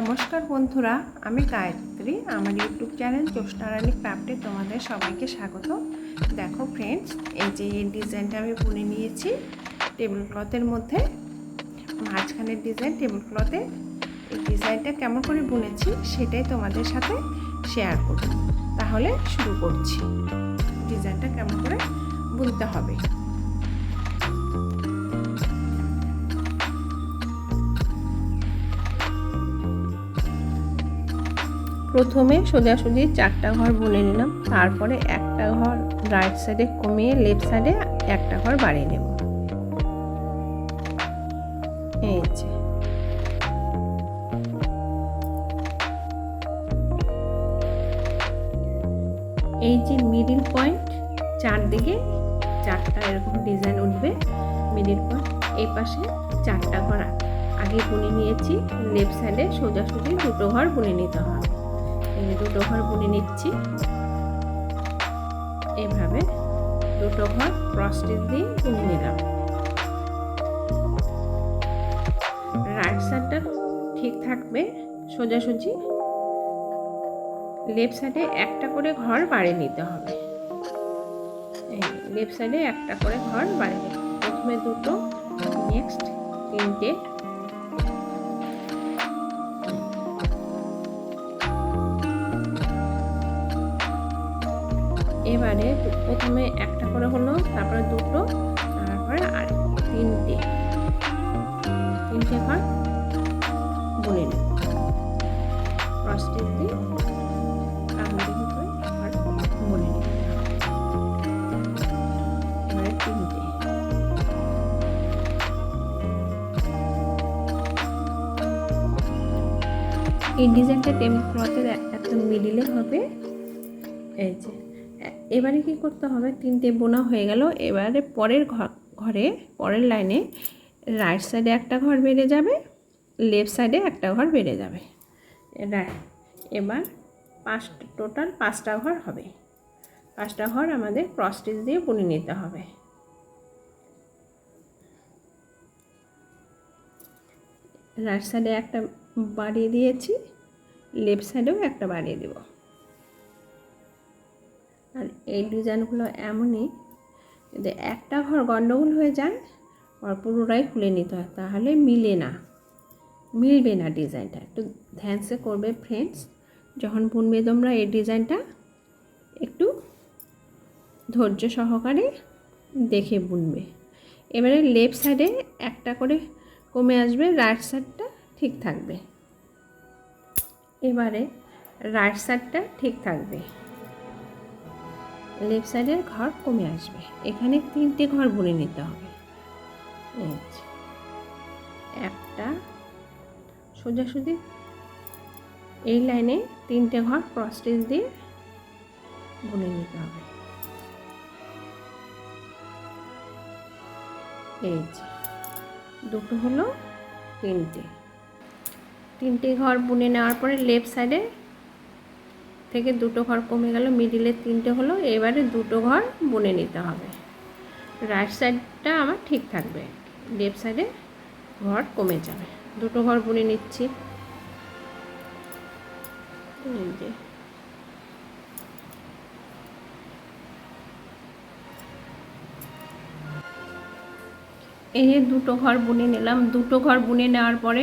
নমস্কার বন্ধুরা, আমি গায়ত্রী। আমার ইউটিউব চ্যানেল জ্যোৎস্নারানী ক্রাফটে তোমাদের সবাইকে স্বাগত। দেখো ফ্রেন্ডস এই যে এই ডিজাইনটা আমি বুনে নিয়েছি টেবিল ক্লথের মধ্যে, মাঝখানের ডিজাইন টেবিল ক্লথে এই ডিজাইনটা কেমন করে বুনেছি সেটাই তোমাদের সাথে শেয়ার করব। তাহলে শুরু করছি। ডিজাইনটা কেমন করে বুনতে হবে? প্রথমে সোজাসুজি চারটা ঘর বুনে নিলাম, তারপরে একটা ঘর রাইট সাইডে কমিয়ে লেফট সাইডে একটা ঘর বাড়িয়ে নেব। এই যে। এই যে মিডিল পয়েন্ট চারদিকে চারটা এরকম ডিজাইন উঠবে মিডিল পয়েন্ট এই পাশে চারটা ঘর আগে বুনে নিয়েছি লেফট সাইডে সোজাসুজি দুটো ঘর বুনে নিতে হবে। দুটো ঘর বুনে নিচ্ছি। এভাবে দুটো ঘর ক্রসটিচ দিয়ে বুনে নিলাম। রাইট সাইডটা ঠিক থাকবে সোজাসুজি। লেফট সাইডে একটা করে ঘর বাড়িয়ে নিতে হবে। লেফট সাইডে একটা করে ঘর নিতে প্রথমে দুটো নেক্সট তিনটে প্রথমে একটা করে হলো, তারপরে দুটো, তারপরে আর তিনটে। তিনটে ঘর বুনে নেব। নেব। তিনটে। এই ডিজাইনটা টেবিল ক্লথের একদম মিডিলে হবে। এই যে। এবারে কি করতে হবে? তিনটে বোনা হয়ে গেল। এবারে পরের ঘরে, পরের লাইনে রাইট সাইডে একটা ঘর বেড়ে যাবে লেফট সাইডে একটা ঘর বেড়ে যাবে। এবার পাঁচটা টোটাল পাঁচটা ঘর হবে। পাঁচটা ঘর আমাদের ক্রস ক্রসটিচ দিয়ে বুনে নিতে হবে। রাইট সাইডে একটা বাড়িয়ে দিয়েছি লেফট সাইডেও একটা বাড়িয়ে দেবো। এই ডিজাইনগুলো এমনই যদি একটা ঘর গণ্ডগোল হয়ে যায় আর পুরোটাই খুলে নিতে হয়, তাহলে মিলে না। মিলবে না ডিজাইনটা। একটু ধ্যানসে করবে ফ্রেন্ডস যখন বুনবে তোমরা এই ডিজাইনটা, একটু ধৈর্য সহকারে দেখে বুনবে। এবারে লেফট সাইডে একটা করে কমে আসবে রাইট সাইডটা ঠিক থাকবে। এবারে রাইট সাইডটা ঠিক থাকবে। লেফট সাইডের ঘর কমে আসবে। এখানে তিনটে ঘর বুনে নিতে হবে। একটা সোজাসুজি। এই লাইনে তিনটে ঘর ক্রসটিচ দিয়ে বুনে নিতে হবে। এই যে, দুটো হলো তিনটে। তিনটে ঘর বুনে নেওয়ার পরে লেফট সাইডে থেকে দুটো ঘর কমে গেল মিডিলের তিনটে হলো, এবারে দুটো ঘর বুনে নিতে হবে। রাইট সাইডটা আমার ঠিক থাকবে লেফট সাইডে ঘর কমে যাবে। দুটো ঘর বুনে নিচ্ছি। এই যে। দুটো ঘর বুনে নিলাম। দুটো ঘর বুনে নেওয়ার পরে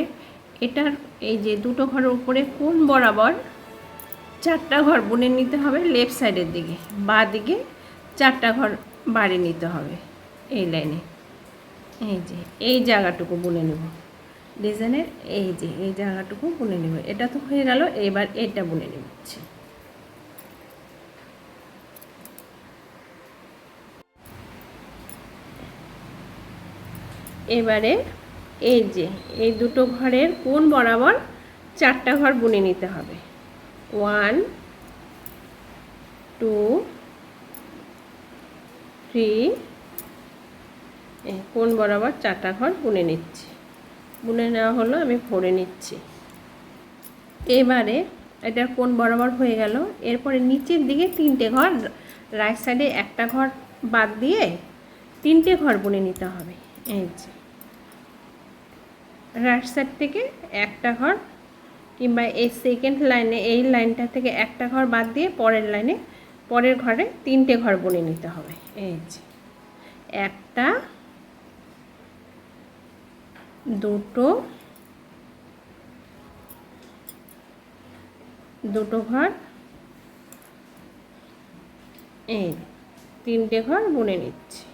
এটার, এই যে দুটো ঘরের উপরে কোন বরাবর চারটা ঘর বুনে নিতে হবে লেফট সাইডের দিকে। বা দিকে চারটা ঘর বাড়ি নিতে হবে এই লাইনে। এই যে, এই জায়গাটুকু বুনে নেব। ডিজাইনের এই যে, এই জায়গাটুকু বুনে নেব। এটা তো হয়ে গেল, এবার এটা বুনে নিচ্ছি। এবারে এই যে, এই দুটো ঘরের কোন বরাবর চারটা ঘর বুনে নিতে হবে? ওয়ান টু থ্রি কোন বরাবর চারটা ঘর বুনে নিচ্ছি? বুনে নেওয়া হলো, আমি ভরে নিচ্ছি। এবারে এটা কোন বরাবর হয়ে গেল? এরপরে নিচের দিকে তিনটে ঘর রাইট সাইডে একটা ঘর বাদ দিয়ে তিনটে ঘর বুনে নিতে হবে। এই যে রাইট সাইড থেকে একটা ঘর কিংবা এই সেকেন্ড লাইনে এই লাইনটা থেকে একটা ঘর বাদ দিয়ে পরের লাইনে পরের ঘরে তিনটে ঘর বুনে নিতে হবে। এই যে, একটা, দুটো দুটো ঘর, এই তিনটে ঘর বুনে নিচ্ছি।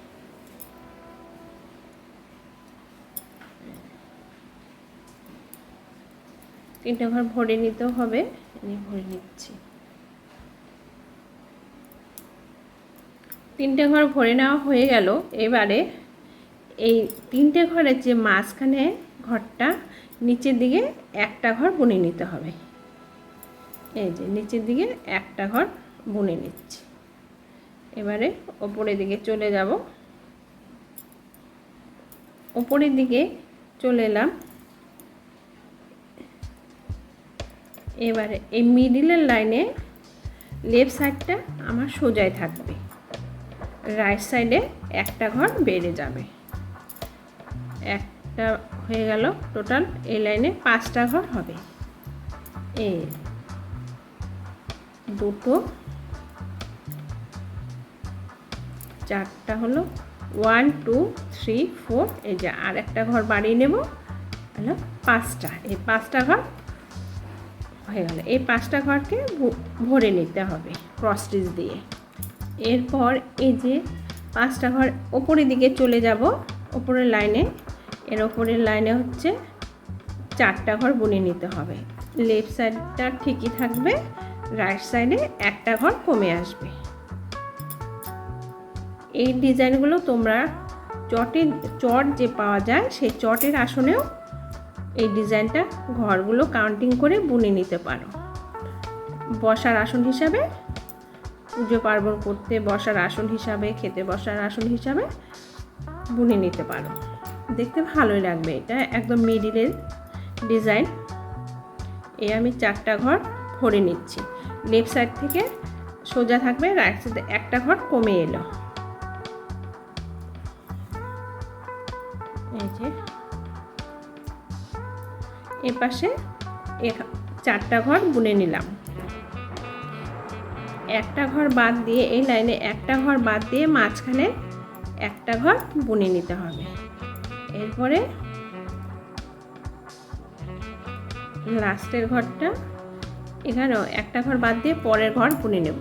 তিনটে ঘর ভরে নিতেও হবে। আমি ভরে নিচ্ছি। তিনটে ঘর ভরে নেওয়া হয়ে গেল। এবারে এই তিনটে ঘরের যে মাঝখানে ঘরটা, নিচের দিকে একটা ঘর বুনে নিতে হবে। এই যে নিচের দিকে একটা ঘর বুনে নিচ্ছি। এবারে ওপরের দিকে চলে যাব। ওপরের দিকে চলে এলাম। এবারে এই মিডিলের লাইনে লেফট সাইডটা আমার সোজাই থাকবে। রাইট সাইডে একটা ঘর বেড়ে যাবে। একটা হয়ে গেল টোটাল এই লাইনে পাঁচটা ঘর হবে। এ, দুটো, চারটা হলো ওয়ান টু থ্রি ফোর এই যে আর একটা ঘর বাড়িয়ে নেব। হলো পাঁচটা। এই পাঁচটা ঘর হয়ে গেল। এই পাঁচটা ঘরকে ভরে নিতে হবে ক্রস দিয়ে। এরপর এই যে পাঁচটা ঘর ওপরের দিকে চলে যাব, ওপরের লাইনে। এর ওপরের লাইনে হচ্ছে চারটা ঘর বুনে নিতে হবে। লেফট সাইডটা ঠিকই থাকবে, রাইট সাইডে একটা ঘর কমে আসবে। এই ডিজাইনগুলো তোমরা চটের, চট যে পাওয়া যায়, সেই চটের আসনেও এই ডিজাইনটা ঘরগুলো কাউন্টিং করে বুনে নিতে পারো। বসার আসন হিসাবে, পুজো পার্বণ করতে বসার আসন হিসাবে, খেতে বসার আসন হিসাবে বুনে নিতে পারো। দেখতে ভালোই লাগবে এটা, একদম মিডিলের ডিজাইন এ আমি চারটা ঘর ভরে নিচ্ছি। লেফট সাইড থেকে সোজা থাকবে রাইট সাইডে একটা ঘর কমে এলো। এ পাশে চারটা ঘর বুনে নিলাম। একটা ঘর বাদ দিয়ে, এই লাইনে একটা ঘর বাদ দিয়ে মাঝখানে একটা ঘর বুনে নিতে হবে। এরপরে লাস্টের ঘরটা, এখানেও একটা ঘর বাদ দিয়ে পরের ঘর বুনে নেব।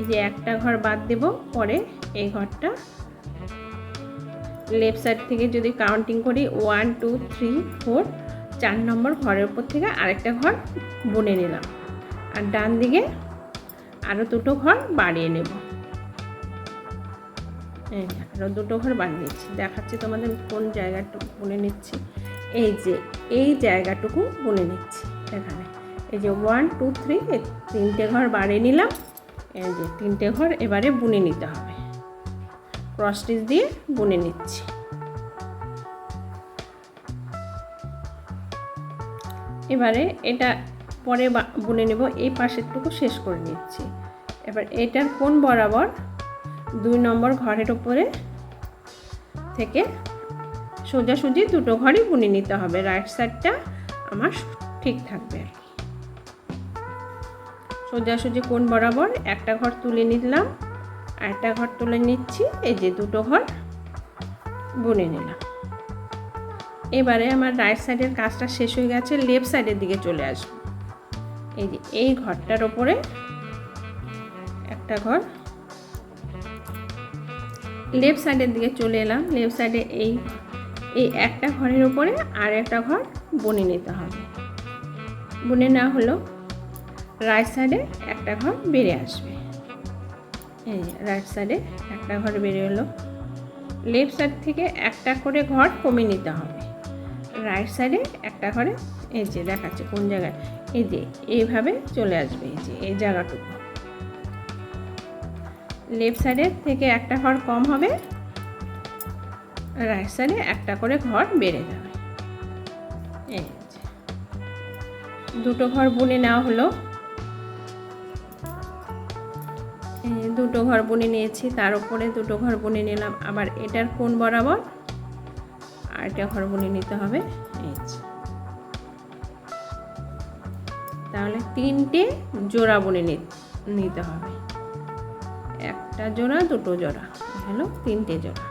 এই যে একটা ঘর বাদ দেব, পরে এই ঘরটা লেফট সাইড থেকে যদি কাউন্টিং করি ওয়ান টু থ্রি ফোর চার নম্বর ঘরের উপর থেকে আরেকটা ঘর বুনে নিলাম। আর ডান দিকে আরও দুটো ঘর বাড়িয়ে নেব। আরও দুটো ঘর বানিয়ে নিচ্ছি। দেখাচ্ছি তোমাদের কোন জায়গাটুকু বুনে নিচ্ছি। এই যে, এই জায়গাটুকু বুনে নিচ্ছি এখানে। এই যে ওয়ান টু থ্রি তিনটে ঘর বাড়িয়ে নিলাম। এই যে, তিনটে ঘর এবারে বুনে নিতে হবে। ক্রস স্টিচ দিয়ে বুনে নিচ্ছি। এবারে এটা পরে বুনে নেব, এই পাশেরটুকু শেষ করে নিচ্ছি। এবার এটার কোন বরাবর দুই নম্বর ঘরের ওপরে থেকে সোজাসুজি দুটো ঘরই বুনে নিতে হবে, রাইট সাইডটা আমার ঠিক থাকবে। সোজাসুজি কোন বরাবর? একটা ঘর তুলে নিলাম। একটা ঘর তুলে নিচ্ছি, এই যে দুটো ঘর বুনে নিলাম। এবারে আমার রাইট সাইডের কাজটা শেষ হয়ে গেছে লেফট সাইডের দিকে চলে আসব। এই যে এই ঘরটার ওপরে একটা ঘর। লেফট সাইডের দিকে চলে এলাম লেফট সাইডে এই এই একটা ঘরের ওপরে আর একটা ঘর বনে নিতে হবে। বনে না হলো রাইট সাইডে একটা ঘর বেড়ে আসবে। এই রাইট সাইডে একটা ঘর বেড়ে হলো লেফট সাইড থেকে একটা করে ঘর কমে নিতে হবে। রাইট সাইডে একটা ঘরে, এই যে দেখাচ্ছে কোন জায়গায়, এই যে এইভাবে চলে আসবে, এই যে এই জায়গাটুকু। লেফট সাইডের থেকে একটা ঘর কম হবে রাইট সাইডে একটা করে ঘর বেড়ে যাবে। এই দুটো ঘর বুনে নেওয়া হলো। দুটো ঘর বুনে নিয়েছি, তার উপরে দুটো ঘর বুনে নিলাম। আবার এটার কোন বরাবর আর এটা ঘর বুনে নিতে হবে। তাহলে তিনটে জোড়া বুনে নিতে হবে। একটা জোড়া, দুটো জোড়া। হলো তিনটে জোড়া।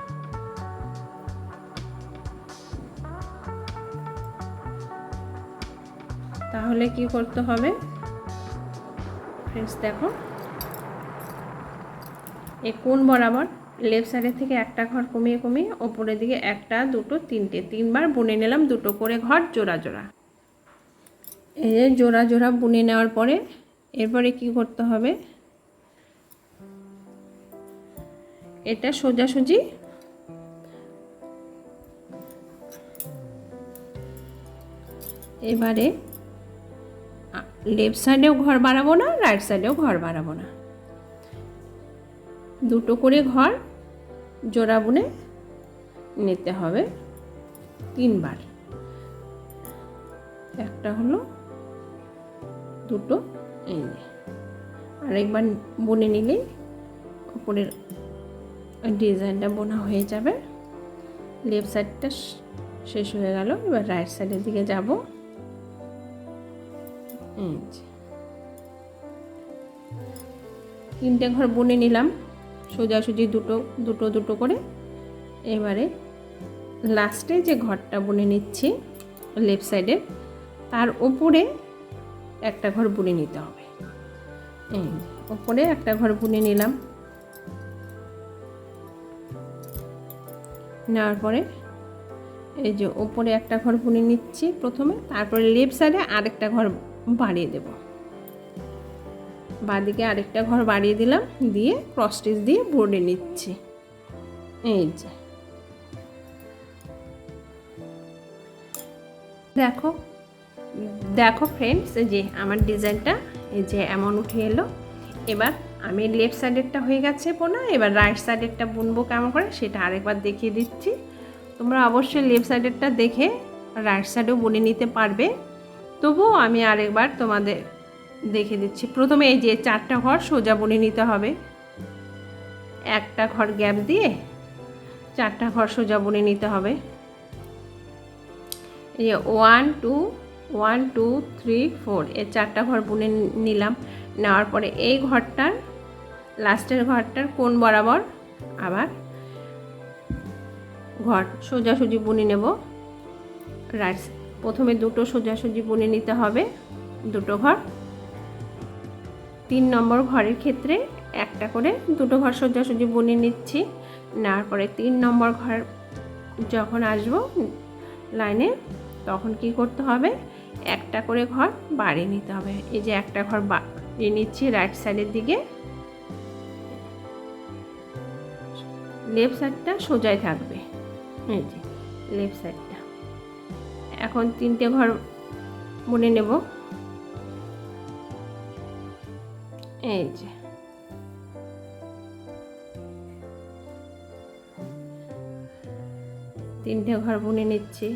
তাহলে কি করতে হবে? ফ্রেন্ডস দেখো। এই কোন বরাবর? লেফট সাইডের থেকে একটা ঘর কমিয়ে কমিয়ে ওপরের দিকে একটা, দুটো, তিনটে। তিনবার বুনে নিলাম, দুটো করে ঘর জোড়া জোড়া। এই যে জোড়া জোড়া বুনে নেওয়ার পরে এরপরে কি করতে হবে? এটা সোজাসুজি এবারে লেফট সাইডেও ঘর বাড়াবো না রাইট সাইডেও ঘর বাড়াবো না? দুটো করে ঘর জোড়া বুনে নিতে হবে তিনবার। একটা হলো দুটো এই আরেকবার বুনে নিলেই উপরের ডিজাইনটা বোনা হয়ে যাবে। লেফট সাইডটা শেষ হয়ে গেল, এবার রাইট সাইডের দিকে যাব। তিনটে ঘর বুনে নিলাম। সোজাসুজি দুটো দুটো দুটো করে। এবারে লাস্টে যে ঘরটা বুনে নিচ্ছি লেফট সাইডে তার উপরে একটা ঘর বুনে নিতে হবে। উপরে একটা ঘর বুনে নিলাম। নেওয়ার পরে এই যে ওপরে একটা ঘর বুনে নিচ্ছি প্রথমে, তারপরে লেফট সাইডে আরেকটা ঘর বাড়িয়ে দেব। বাদিকে আরেকটা ঘর বাড়িয়ে দিলাম, দিয়ে ক্রস দিয়ে বোর্ডে নিচ্ছি। এই যে। দেখো দেখো ফ্রেন্ডস যে আমার ডিজাইনটা, এই যে এমন উঠে এলো। এবার আমি লেফট সাইডেরটা হয়ে গেছে বোনা এবার রাইট সাইডেরটা বুনবো কেমন করে, সেটা আরেকবার দেখিয়ে দিচ্ছি। তোমরা অবশ্যই লেফট সাইডেরটা দেখে রাইট সাইডেও বুনে নিতে পারবে। তবুও আমি আরেকবার তোমাদের দেখে দিচ্ছি। প্রথমে এই যে চারটা ঘর সোজা বুনে নিতে হবে। একটা ঘর গ্যাপ দিয়ে চারটা ঘর সোজা বুনে নিতে হবে। এই one two one two three four এর চারটা ঘর বুনে নিলাম। নেওয়ার পরে এই ঘরটার, লাস্টের ঘরটার কোন বরাবর? আবার ঘর সোজাসুজি বুনে নেব। রাইট প্রথমে দুটো সোজাসুজি বুনে নিতে হবে। দুটো ঘর। তিন নম্বর ঘরের ক্ষেত্রে একটা করে দুটো ঘর সোজাসুজি বুনে নিচ্ছি। নেওয়ার পরে তিন নম্বর ঘর যখন আসব লাইনে, তখন কি করতে হবে? একটা করে ঘর বাড়িয়ে নিতে হবে। এই যে একটা ঘর বাড়িয়ে নিচ্ছি রাইট সাইডের দিকে। লেফট সাইডটা সোজাই থাকবে। এই যে লেফট সাইডটা এখন তিনটে ঘর বুনে নেব। এই যে। তিনটে ঘর বুনে নিচ্ছি।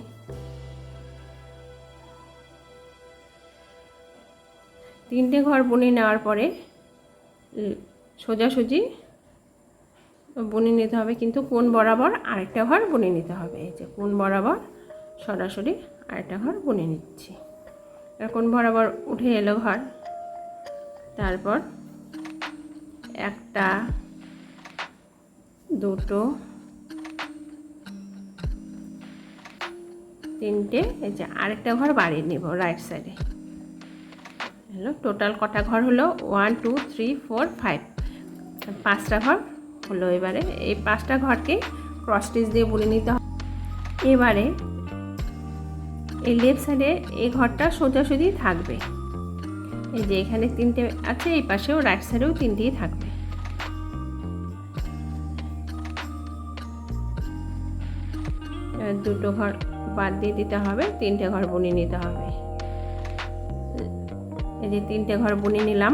তিনটে ঘর বুনে নেওয়ার পরে সোজাসুজি বুনে নিতে হবে, কিন্তু কোন বরাবর আরেকটা ঘর বুনে নিতে হবে। এই যে কোন বরাবর, সরাসরি আরেকটা ঘর বুনে নিচ্ছি। এখন বরাবর উঠে এলো ঘর, তারপর একটা, দুটো, তিনটে, এই যে আরেকটা ঘর বাড়িয়ে নেব রাইট সাইডে হলো টোটাল কটা ঘর হলো? One two three four five পাঁচটা ঘর হলো এবারে। এই পাঁচটা ঘরকে ক্রস স্টিচ দিয়ে বুনে নিতে হবে। এবারে এই লেফট সাইডে এই ঘরটা সোজাসুজি থাকবে। এই যে এখানে তিনটে আছে, এই পাশেও রাইট সাইডেও তিনটেই থাকবে। দুটো ঘর বাদ দিয়ে দিতে হবে, তিনটে ঘর বুনে নিতে হবে। এই যে তিনটে ঘর বুনে নিলাম,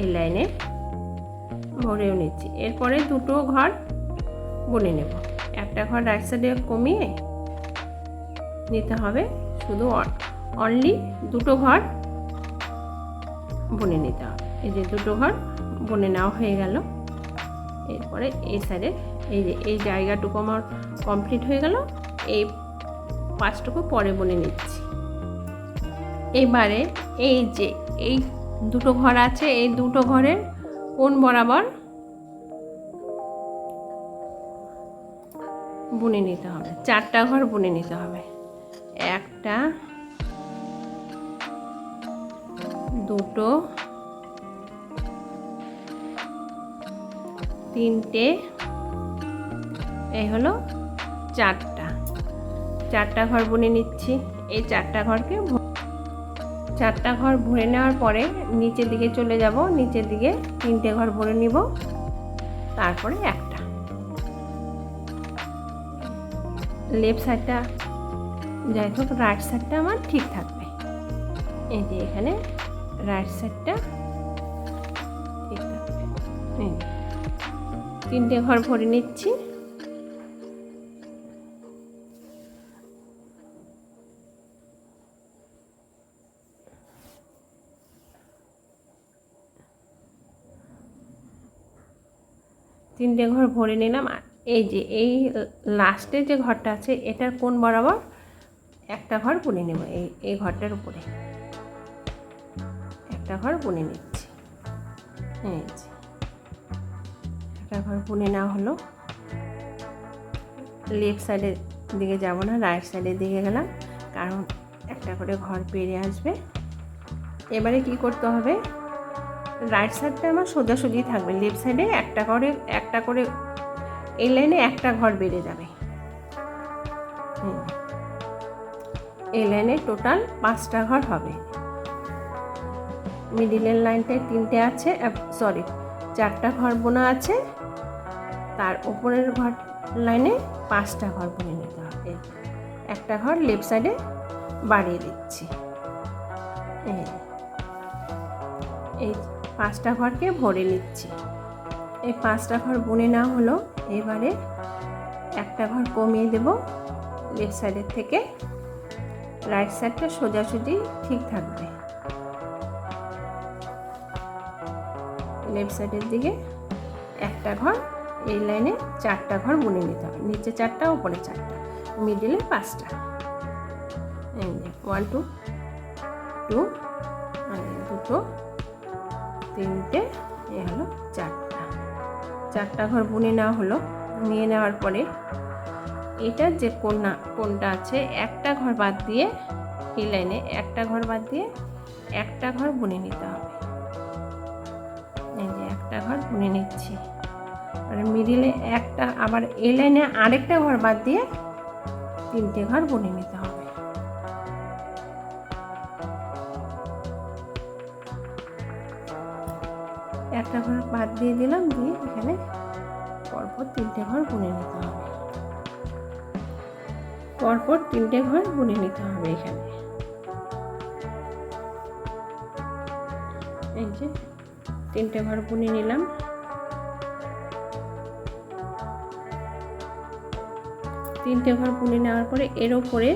এই লাইনে ভরেও নিচ্ছি। এরপরে দুটো ঘর বুনে নেব। একটা ঘর রাইট সাইডে কমিয়ে নিতে হবে, শুধু অনলি দুটো ঘর বুনে নিতে হবে। এই যে দুটো ঘর বুনে নেওয়া হয়ে গেল। এরপরে এই সাইডে এই যে, এই জায়গাটুকু আমার কমপ্লিট হয়ে গেল। এই পাঁচটুকু পরে বুনে নিচ্ছি। এবারে এই যে, এই দুটো ঘর আছে, এই দুটো ঘরের কোন বরাবর বুনে নিতে হবে? চারটা ঘর বুনে নিতে হবে। একটা, দুটো, তিনটে এই হলো চারটা। চারটা ঘর বুনে নিচ্ছি। এই চারটা ঘরকে চারটা ঘর ভরে নেওয়ার পরে নিচের দিকে চলে যাব। নিচের দিকে তিনটে ঘর ভরে নিব। তারপরে একটা। লেফট সাইডটা, যাই হোক, রাইট সাইডটা আমার ঠিক থাকবে। এই যে এখানে রাইট সাইডটা ঠিক থাকবে। তিনটে ঘর ভরে নিচ্ছি। তিনটে ঘর ভরে নিলাম এই যে এই লাস্টে যে ঘরটা আছে, এটার কোন বরাবর একটা ঘর বুনে নেব? এই এই ঘরটার উপরে। একটা ঘর বুনে নিচ্ছি। একটা ঘর বুনে নেওয়া হলো। লেফট সাইডের দিকে যাব না রাইট সাইডের দিকে গেলাম, কারণ একটা করে ঘর পেরে আসবে। এবারে কি করতে হবে? রাইট সাইডটা আমার সোজাসুজি থাকবে। লেফট সাইডে একটা করে একটা করে এই লাইনে একটা ঘর বেড়ে যাবে। এই লাইনে টোটাল পাঁচটা ঘর হবে। মিডিলের লাইনটায় তিনটে আছে সরি চারটা ঘর বোনা আছে। তার উপরের ঘর লাইনে পাঁচটা ঘর বুনে নিতে হবে। একটা ঘর লেফট সাইডে বাড়িয়ে দিচ্ছি। এই পাঁচটা ঘরকে ভরে নিচ্ছি। এই পাঁচটা ঘর বুনে নেওয়া হলো। এবারে একটা ঘর কমিয়ে দেব লেফট সাইডের থেকে। রাইট সাইডটা সোজাসুজি ঠিক থাকবে। লেফট সাইডের দিকে একটা ঘর, এই লাইনে চারটা ঘর বুনে নিতে হবে। নিচে চারটা, উপরে চারটা মিডিলে পাঁচটা। ওয়ান টু টু দুটো। তিনটে, এ হলো চারটা। চারটা ঘর বুনে নেওয়া হলো। নিয়ে নেওয়ার পরে এটার যে কোনা, কোনটা আছে, একটা ঘর বাদ দিয়ে এই লাইনে একটা ঘর বাদ দিয়ে একটা ঘর বুনে নিতে হবে। এই যে একটা ঘর বুনে নিচ্ছি। আর মিডিলে একটা, আবার এই লাইনে আরেকটা ঘর বাদ দিয়ে তিনটে ঘর বুনে নিতে হবে দিয়ে দিলাম, দিয়ে এখানে পরপর তিনটে ঘর বুনে নিতে হবে। পরপর তিনটে ঘর বুনে নিতে হবে এখানে। এই যে তিনটে ঘর বুনে নিলাম। তিনটে ঘর বুনে নেওয়ার পরে এর ওপরে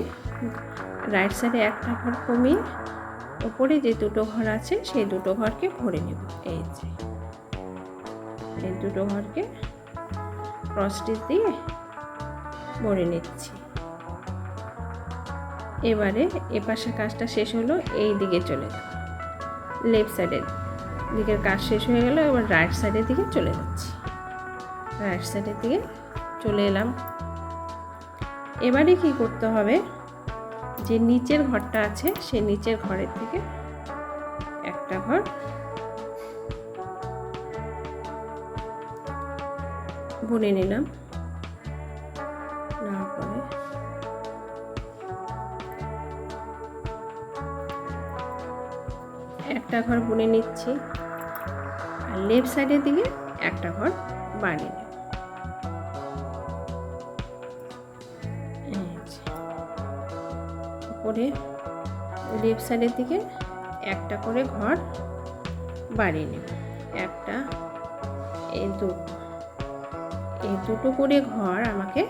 রাইট সাইডে একটা ঘর কমিয়ে ওপরে যে দুটো ঘর আছে, সেই দুটো ঘরকে ভরে নেব। এই যে। এই দুটো ঘরকে ক্রস স্টিচ দিয়ে ভরে নিচ্ছি। এবারে এপাশে কাজটা শেষ হলো, এই দিকে চলে যাব লেফট সাইডের দিকের কাজ শেষ হয়ে গেল, এবার রাইট সাইডের দিকে চলে যাচ্ছি। রাইট সাইডের দিকে চলে এলাম। এবারে কি করতে হবে? যে নিচের ঘরটা আছে সেই নিচের ঘরের থেকে একটা ঘর বুনে নিলাম। নেওয়ার পরে একটা ঘর বুনে নিচ্ছি। আর লেফট সাইডের দিকে একটা ঘর বানিয়ে নেব। উপরে লেফট সাইডের দিকে একটা করে ঘর বাড়িয়ে নেব। একটা, এই দুটো। দুটো করে ঘর আমাকে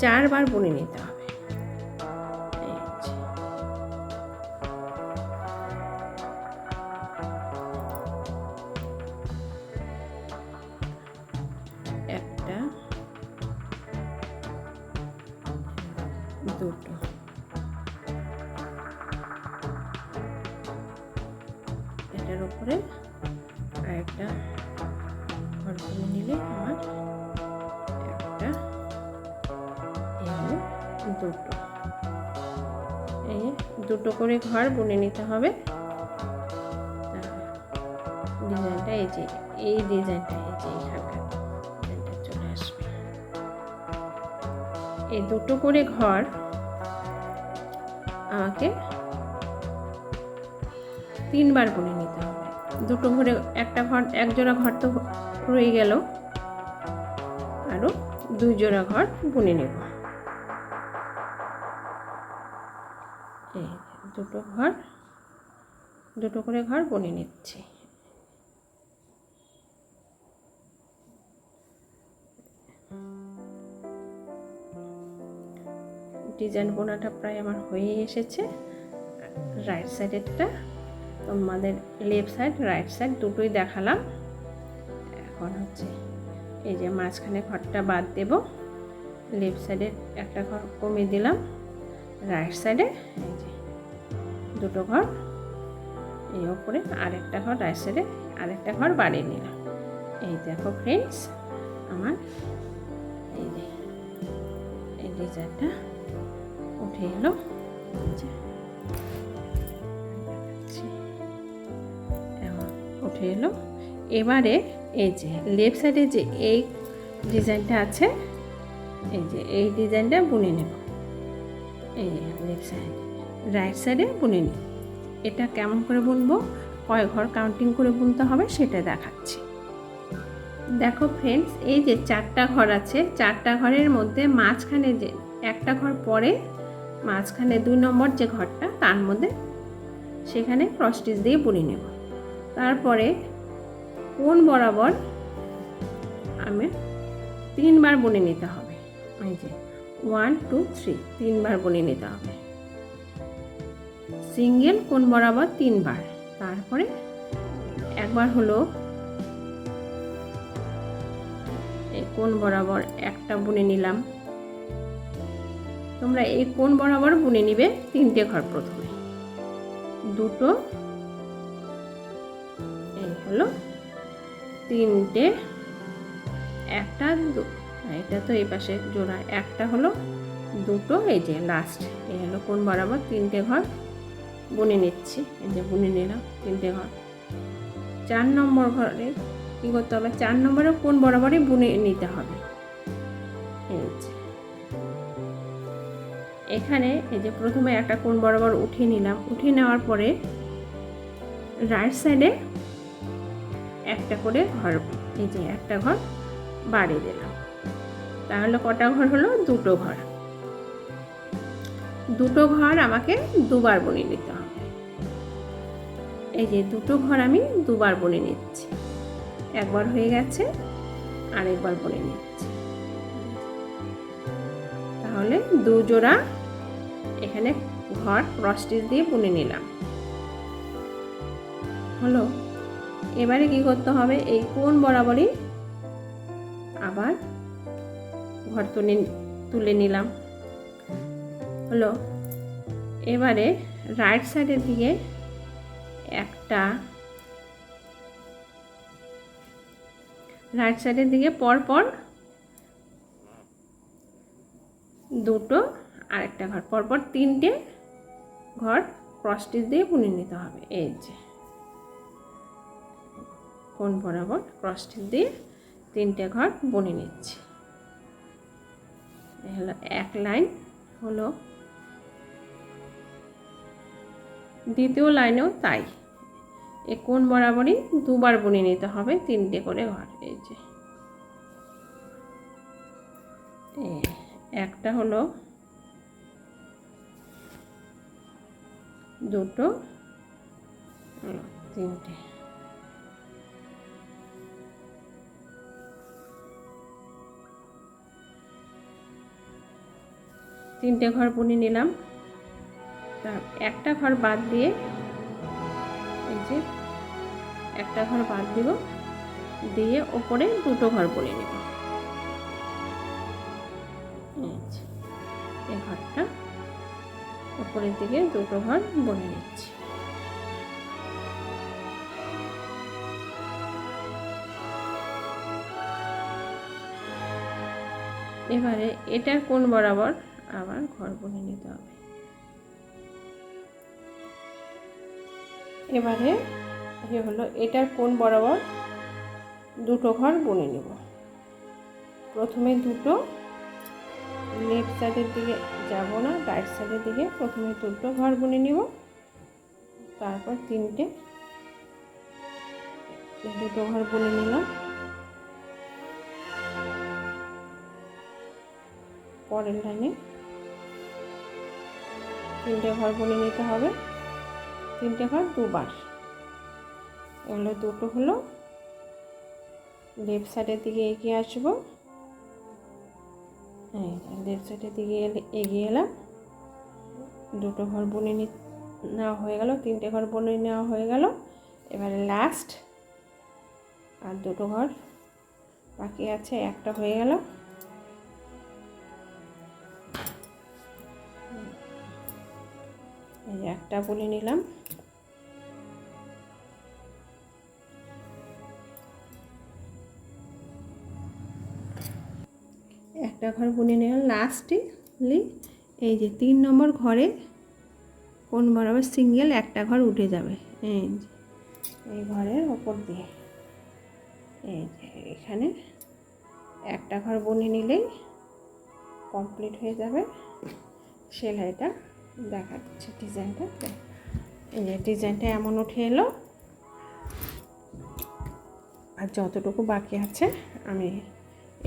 চারবার বুনে নিতে হবে। একটা, দুটো। এটার উপরে আরেকটা ঘর করে নিলে আমার দুটো। এই দুটো করে ঘর বুনে নিতে হবে। ডিজাইনটা এই যে, এই ডিজাইনটা এই যে চলে আসবে। এই দুটো করে ঘর আমাকে তিনবার বুনে নিতে হবে। দুটো ঘরে একটা ঘর, এক জোড়া ঘর তো রয়ে গেল। আরও দুই জোড়া ঘর বুনে নেব। দুটো করে ঘর বনে নিচ্ছি। ডিজাইন বোনাটা প্রায় আমার হয়ে এসেছে। রাইট সাইডেরটা তোমাদের লেফট সাইড, রাইট সাইড দুটোই দেখালাম। এখন হচ্ছে এই যে মাঝখানে ঘরটা বাদ দেব। লেফট সাইডে একটা ঘর কমিয়ে দিলাম। রাইট সাইডে এই যে দুটো ঘর এই ওপরে আরেকটা ঘর রাইট সাইডে আরেকটা ঘর বাড়িয়ে নিলাম। এই দেখো ফ্রেন্ডস আমার এই যে, এই ডিজাইনটা উঠে এলো। উঠে এলো। এবারে এই যে লেফট সাইডে যে এই ডিজাইনটা আছে, এই যে এই ডিজাইনটা বুনে নেব। এই লেফট সাইড রাইট সাইডে বুনে নিই। এটা কেমন করে বুনবো? কয় ঘর কাউন্টিং করে বুনতে হবে সেটা দেখাচ্ছি। দেখো ফ্রেন্ডস এই যে চারটা ঘর আছে, চারটা ঘরের মধ্যে মাঝখানে যে একটা ঘর পরে, মাঝখানে দুই নম্বর যে ঘরটা, তার মধ্যে সেখানে ক্রস স্টিচ দিয়ে বুনে নেব। তারপরে কোন বরাবর আমি তিনবার বুনে নিতে হবে। এই যে ওয়ান টু থ্রি তিনবার বুনে নিতে হবে। সিঙ্গেল কোন বরাবর তিনবার। তারপরে একবার হলো কোন বরাবর একটা বুনে নিলাম। তোমরা এই কোন বরাবর বুনে নিবে তিনটে ঘর প্রথমে। দুটো এই হলো তিনটে, একটা এটা তো এই পাশে জোড়া, একটা হলো দুটো, এই যে লাস্ট এই হলো কোন বরাবর তিনটে ঘর বুনে নিচ্ছি। এই যে বুনে নিলাম তিনটে ঘর। চার নম্বর ঘরে কী করতে হবে? চার নম্বরে কোন বরাবরই বুনে নিতে হবে। এখানে এই যে প্রথমে একটা কোন বরাবর উঠিয়ে নিলাম। উঠিয়ে নেওয়ার পরে রাইট সাইডে একটা করে ঘর এই যে একটা ঘর বাড়িয়ে দিলাম। তাহলে কটা ঘর হলো? দুটো ঘর। দুটো ঘর আমাকে দুবার বুনে নিতে এই যে দুটো ঘর আমি দুবার বুনে নিচ্ছি। একবার হয়ে গেছে, আরেকবার বনে নিচ্ছি। তাহলে দু জোড়া এখানে ঘর ক্রস দিয়ে বুনে নিলাম। হলো? এবারে কি করতে হবে? এই কোন বরাবরই আবার ঘর তুলে তুলে নিলাম। হলো? এবারে রাইট সাইডের দিকে একটা। রাইট সাইডের দিকে পরপর দুটো আর একটা ঘর পরপর তিনটে ঘর ক্রসটিচ দিয়ে বুনে নিতে হবে। এই যে। কোন বরাবর ক্রসটিচ দিয়ে তিনটে ঘর বুনে নিচ্ছি। হলো এক লাইন হলো। দ্বিতীয় লাইনেও তাই। এ কোন বরাবরই দুবার বুনে নিতে হবে, তিনটে করে ঘর, এই যে। একটা হলো দুটো তিনটে। তিনটে ঘর বুনে নিলাম। একটা ঘর বাদ দিয়ে যে একটা ঘর বাদ দেব। দিয়ে ওপরে দুটো ঘর বলে নেব। এই ঘরটা ওপরের দিকে দুটো ঘর বলে নিচ্ছি। এবারে এটা কোন বরাবর আবার ঘর বলে নিতে হবে? এবারে এ হলো এটার কোন বরাবর দুটো ঘর বুনে নেব। প্রথমে দুটো লেফট সাইডের দিকে যাব না রাইট সাইডের দিকে প্রথমে দুটো ঘর বুনে নিব। তারপর তিনটে দুটো ঘর বুনে নিলাম। পরের লাইনে তিনটে ঘর বুনে নিতে হবে। তিনটে ঘর দুবার এগুলো দুটো হলো লেফট সাইডের দিকে এগিয়ে আসব। হ্যাঁ লেফট সাইডের দিকে এগিয়ে এলাম। দুটো ঘর বুনে নেওয়া হয়ে গেল, তিনটে ঘর বুনে নেওয়া হয়ে গেল। এবারে লাস্ট আর দুটো ঘর বাকি আছে, একটা হয়ে গেল। এই একটা বলে নিলাম। একটা ঘর বুনে নিলাম লাস্টলি এই যে তিন নম্বর ঘরে কোন বরাবর সিঙ্গেল একটা ঘর উঠে যাবে। এই এই ঘরের ওপর দিয়ে। এই যে, এখানে একটা ঘর বুনে নিলেই কমপ্লিট হয়ে যাবে। সেলাইটা দেখাচ্ছে ডিজাইনটা। এই যে ডিজাইনটা এমন উঠে এলো। আর যতটুকু বাকি আছে, আমি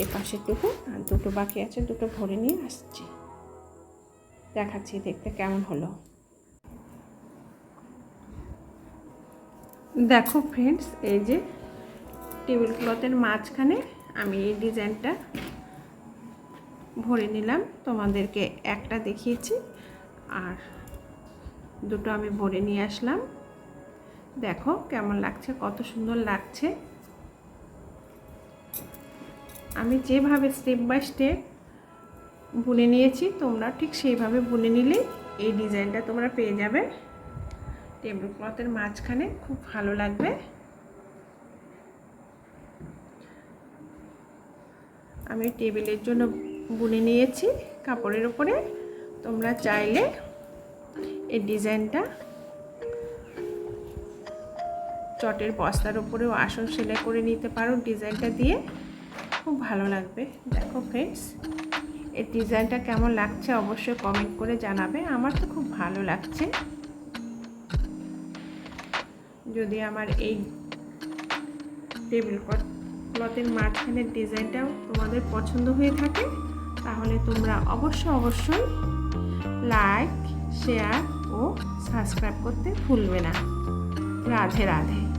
এই পাশেরটুকু আর দুটো বাকি আছে, দুটো ভরে নিয়ে আসছি। দেখাচ্ছি দেখতে কেমন হলো। দেখো ফ্রেন্ডস এই যে টেবিল ক্লথের মাঝখানে আমি এই ডিজাইনটা ভরে নিলাম। তোমাদেরকে একটা দেখিয়েছি। আর দুটো আমি ভরে নিয়ে আসলাম। দেখো কেমন লাগছে, কত সুন্দর লাগছে। আমি যেভাবে স্টেপ বাই স্টেপ বুনে নিয়েছি, তোমরা ঠিক সেইভাবে বুনে নিলে এই ডিজাইনটা তোমরা পেয়ে যাবে। টেবিল ক্লথের মাঝখানে খুব ভালো লাগবে। আমি টেবিলের জন্য বুনে নিয়েছি কাপড়ের উপরে। তোমরা চাইলে এই ডিজাইনটা। চটের বস্তার উপরেও আসন সেলাই করে নিতে পারো ডিজাইনটা দিয়ে। খুব ভালো লাগবে। দেখো ফ্রেন্ডস এই ডিজাইনটা কেমন লাগছে অবশ্যই কমেন্ট করে জানাবে। আমার তো খুব ভালো লাগছে। যদি আমার এই টেবিল ক্লথের মাঝখানের ডিজাইনটাও তোমাদের পছন্দ হয়ে থাকে, তাহলে তোমরা অবশ্যই অবশ্যই লাইক শেয়ার ও সাবস্ক্রাইব করতে ভুলবে না। রাধে রাধে।